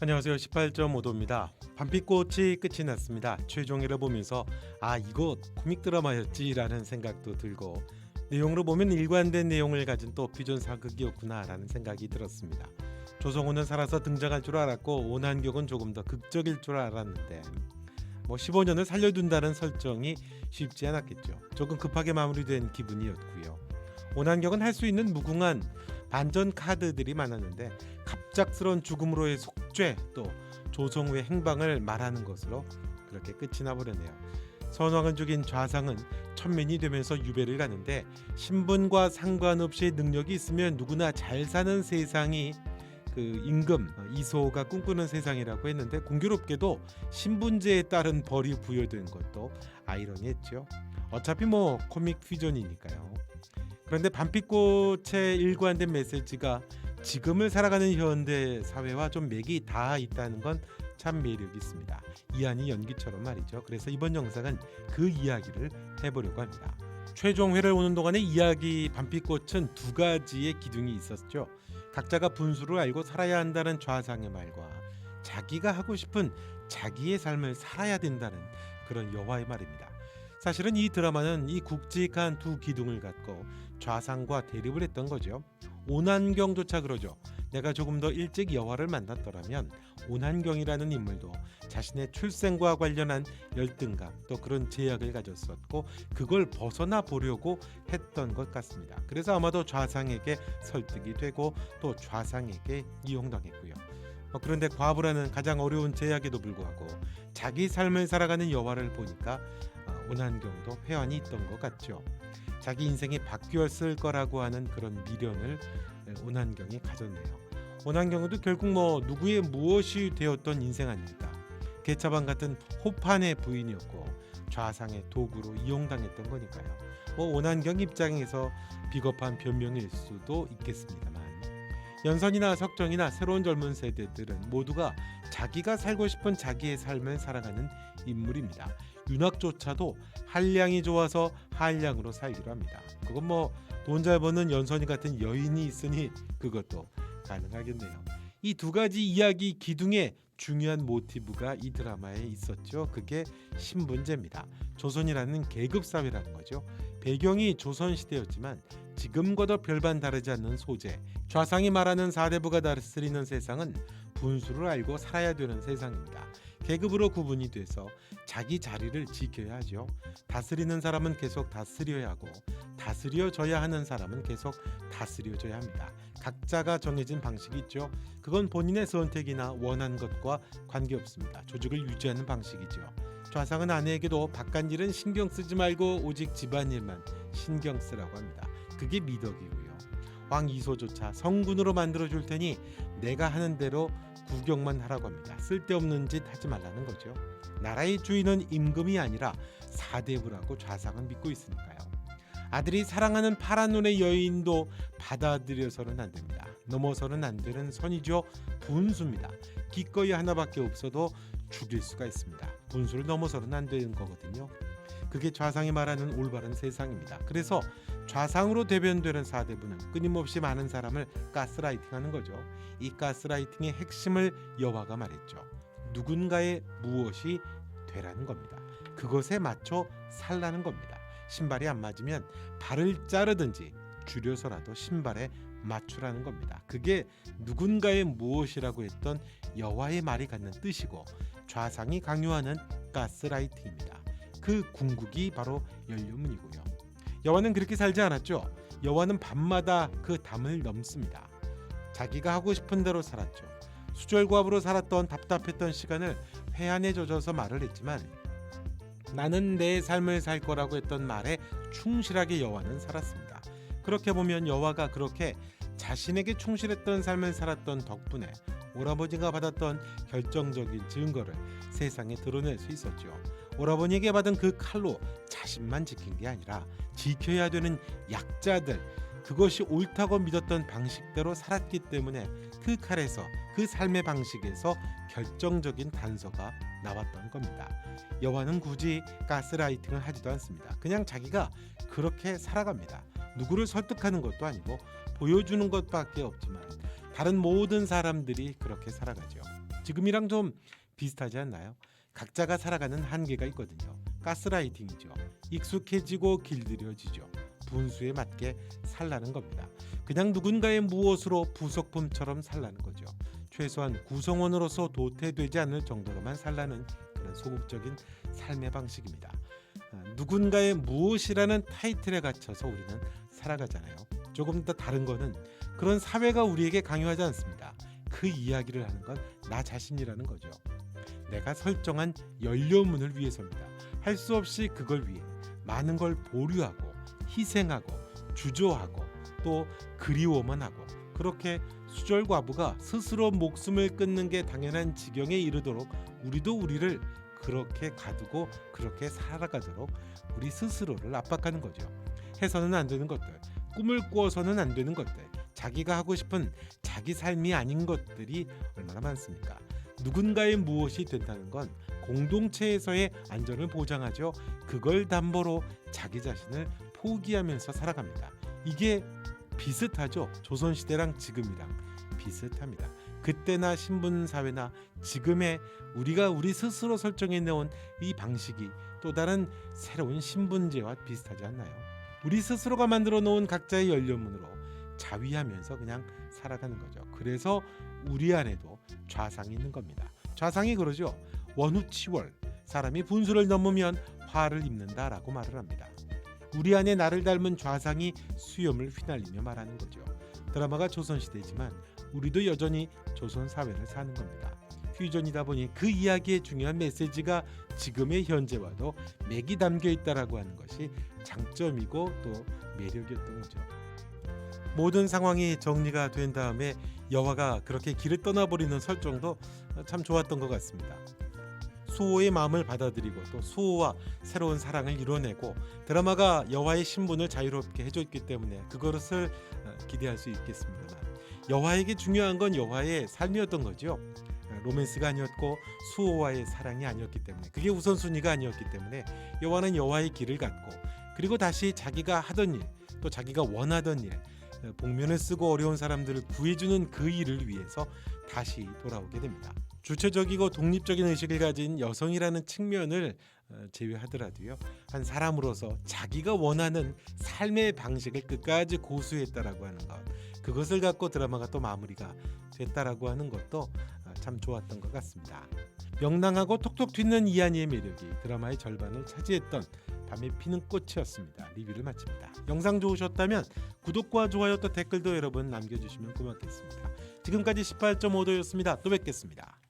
안녕하세요. 18.5도입니다. 반피꽃이 끝이 났습니다. 최종회를 보면서 아 이거 코믹 드라마였지라는 생각도 들고 내용으로 보면 일관된 내용을 가진 또 비전 사극이었구나라는 생각이 들었습니다. 조성우는 살아서 등장할 줄 알았고 오난경은 조금 더 극적일 줄 알았는데 뭐 15년을 살려둔다는 설정이 쉽지 않았겠죠. 조금 급하게 마무리된 기분이었고요. 오난경은 할 수 있는 무궁한 반전 카드들이 많았는데 갑작스런 죽음으로의 속 죄 또 조성우의 행방을 말하는 것으로 그렇게 끝이 나버렸네요. 선왕은 죽인 좌상은 천민이 되면서 유배를 가는데 신분과 상관없이 능력이 있으면 누구나 잘 사는 세상이 그 임금 이소가 꿈꾸는 세상이라고 했는데 공교롭게도 신분제에 따른 벌이 부여된 것도 아이러니했죠. 어차피 뭐 코믹 퓨전이니까요. 그런데 반피꽃의 일관된 메시지가 지금을 살아가는 현대 사회와 좀 맥이 닿아 있다는 건 참 매력 있습니다. 이한이 연기처럼 말이죠. 그래서 이번 영상은 그 이야기를 해보려고 합니다. 최종 회를 오는 동안에 이야기 반피꽃은 두 가지의 기둥이 있었죠. 각자가 분수를 알고 살아야 한다는 좌상의 말과 자기가 하고 싶은 자기의 삶을 살아야 된다는 그런 여화의 말입니다. 사실은 이 드라마는 이 굵직한 두 기둥을 갖고 좌상과 대립을 했던 거죠. 오난경조차 그러죠. 내가 조금 더 일찍 여화를 만났더라면 오난경이라는 인물도 자신의 출생과 관련한 열등감 또 그런 제약을 가졌었고 그걸 벗어나 보려고 했던 것 같습니다. 그래서 아마도 좌상에게 설득이 되고 또 좌상에게 이용당했고요. 어, 그런데 과부라는 가장 어려운 제약에도 불구하고 자기 삶을 살아가는 여화를 보니까 어, 오난경도 회환이 있던 것 같죠. 자기 인생이 바뀌었을 거라고 하는 그런 미련을 에, 오난경이 가졌네요. 오난경도 결국 뭐 누구의 무엇이 되었던 인생 아닙니까? 개차반 같은 호판의 부인이었고 좌상의 도구로 이용당했던 거니까요. 뭐 오난경 입장에서 비겁한 변명일 수도 있겠습니다만 연선이나 석정이나 새로운 젊은 세대들은 모두가 자기가 살고 싶은 자기의 삶을 살아가는 인물입니다. 윤학조차도 한량이 좋아서 한량으로 살기로 합니다. 그건 뭐 돈 잘 버는 연선이 같은 여인이 있으니 그것도 가능하겠네요. 이 두 가지 이야기 기둥에 중요한 모티브가 이 드라마에 있었죠. 그게 신분제입니다. 조선이라는 계급 사회라는 거죠. 배경이 조선 시대였지만 지금과도 별반 다르지 않는 소재. 좌상이 말하는 사대부가 다스리는 세상은 분수를 알고 살아야 되는 세상입니다. 계급으로 구분이 돼서 자기 자리를 지켜야 하죠. 다스리는 사람은 계속 다스려야 하고 다스려져야 하는 사람은 계속 다스려져야 합니다. 각자가 정해진 방식이 있죠. 그건 본인의 선택이나 원한 것과 관계없습니다. 조직을 유지하는 방식이죠. 좌상은 아내에게도 바깥 일은 신경 쓰지 말고 오직 집안일만 신경 쓰라고 합니다. 그게 미덕이고요. 왕 이소조차 성군으로 만들어 줄 테니 내가 하는 대로 구경만 하라고 합니다. 쓸데없는 짓 하지 말라는 거죠. 나라의 주인은 임금이 아니라 사대부라고 좌상은 믿고 있으니까요. 아들이 사랑하는 파란 눈의 여인도 받아들여서는 안 됩니다. 넘어서는 안 되는 선이죠. 분수입니다. 기꺼이 하나밖에 없어도 죽일 수가 있습니다. 분수를 넘어서는 안 되는 거거든요. 그게 좌상이 말하는 올바른 세상입니다. 그래서 좌상으로 대변되는 사대부는 끊임없이 많은 사람을 가스라이팅하는 거죠. 이 가스라이팅의 핵심을 여화가 말했죠. 누군가의 무엇이 되라는 겁니다. 그것에 맞춰 살라는 겁니다. 신발이 안 맞으면 발을 자르든지 줄여서라도 신발에 맞추라는 겁니다. 그게 누군가의 무엇이라고 했던 여화의 말이 갖는 뜻이고 좌상이 강요하는 가스라이팅입니다. 그 궁극이 바로 연료문이고요. 여화는 그렇게 살지 않았죠. 여화는 밤마다 그 담을 넘습니다. 자기가 하고 싶은 대로 살았죠. 수절과부로 살았던 답답했던 시간을 회한에 젖어서 말을 했지만 나는 내 삶을 살 거라고 했던 말에 충실하게 여화는 살았습니다. 그렇게 보면 여화가 그렇게 자신에게 충실했던 삶을 살았던 덕분에 오라버니가 받았던 결정적인 증거를 세상에 드러낼 수 있었죠. 오라버니에게 받은 그 칼로 자신만 지킨 게 아니라 지켜야 되는 약자들 그것이 옳다고 믿었던 방식대로 살았기 때문에 그 칼에서 그 삶의 방식에서 결정적인 단서가 나왔던 겁니다. 여호와는 굳이 가스라이팅을 하지도 않습니다. 그냥 자기가 그렇게 살아갑니다. 누구를 설득하는 것도 아니고 보여주는 것밖에 없지만 다른 모든 사람들이 그렇게 살아가죠. 지금이랑 좀 비슷하지 않나요? 각자가 살아가는 한계가 있거든요. 가스라이팅이죠. 익숙해지고 길들여지죠. 분수에 맞게 살라는 겁니다. 그냥 누군가의 무엇으로 부속품처럼 살라는 거죠. 최소한 구성원으로서 도태되지 않을 정도로만 살라는 그런 소극적인 삶의 방식입니다. 아, 누군가의 무엇이라는 타이틀에 갇혀서 우리는 살아가잖아요. 조금 더 다른 거는 그런 사회가 우리에게 강요하지 않습니다. 그 이야기를 하는 건 나 자신이라는 거죠. 내가 설정한 연료문을 위해서입니다. 할 수 없이 그걸 위해 많은 걸 보류하고 희생하고 주저하고 또 그리워만 하고 그렇게 수절과부가 스스로 목숨을 끊는 게 당연한 지경에 이르도록 우리도 우리를 그렇게 가두고 그렇게 살아가도록 우리 스스로를 압박하는 거죠. 해서는 안 되는 것들, 꿈을 꾸어서는 안 되는 것들, 자기가 하고 싶은 자기 삶이 아닌 것들이 얼마나 많습니까? 누군가의 무엇이 된다는 건 공동체에서의 안전을 보장하죠. 그걸 담보로 자기 자신을 포기하면서 살아갑니다. 이게 비슷하죠. 조선 시대랑 지금이랑 비슷합니다. 그때나 신분 사회나 지금의 우리가 우리 스스로 설정해 놓은 이 방식이 또 다른 새로운 신분제와 비슷하지 않나요? 우리 스스로가 만들어 놓은 각자의 연료문으로 자위하면서 그냥 살아가는 거죠. 그래서 우리 안에도 좌상이 있는 겁니다. 좌상이 그러죠. 원후치월 사람이 분수를 넘으면 화를 입는다라고 말을 합니다. 우리 안에 나를 닮은 좌상이 수염을 휘날리며 말하는 거죠. 드라마가 조선시대지만 우리도 여전히 조선 사회를 사는 겁니다. 퓨전이다 보니 그 이야기의 중요한 메시지가 지금의 현재와도 맥이 담겨 있다라고 하는 것이 장점이고 또 매력이었던 거죠. 모든 상황이 정리가 된 다음에 여화가 그렇게 길을 떠나버리는 설정도 참 좋았던 것 같습니다. 수호의 마음을 받아들이고 또 수호와 새로운 사랑을 이뤄내고 드라마가 여화의 신분을 자유롭게 해줬기 때문에 그것을 어, 기대할 수 있겠습니다만 여화에게 중요한 건 여화의 삶이었던 거죠. 어, 로맨스가 아니었고 수호와의 사랑이 아니었기 때문에 그게 우선순위가 아니었기 때문에 여화는 여화의 길을 갔고 그리고 다시 자기가 하던 일 또 자기가 원하던 일 어, 복면을 쓰고 어려운 사람들을 구해주는 그 일을 위해서 다시 돌아오게 됩니다. 주체적이고 독립적인 의식을 가진 여성이라는 측면을 어, 제외하더라도요 한 사람으로서 자기가 원하는 삶의 방식을 끝까지 고수했다라고 하는 것 그것을 갖고 드라마가 또 마무리가 됐다라고 하는 것도 아, 참 좋았던 것 같습니다. 명랑하고 톡톡 튀는 이한이의 매력이 드라마의 절반을 차지했던 밤에 피는 꽃이었습니다. 리뷰를 마칩니다. 영상 좋으셨다면 구독과 좋아요 또 댓글도 여러분 남겨주시면 고맙겠습니다. 지금까지 18.5도였습니다. 또 뵙겠습니다.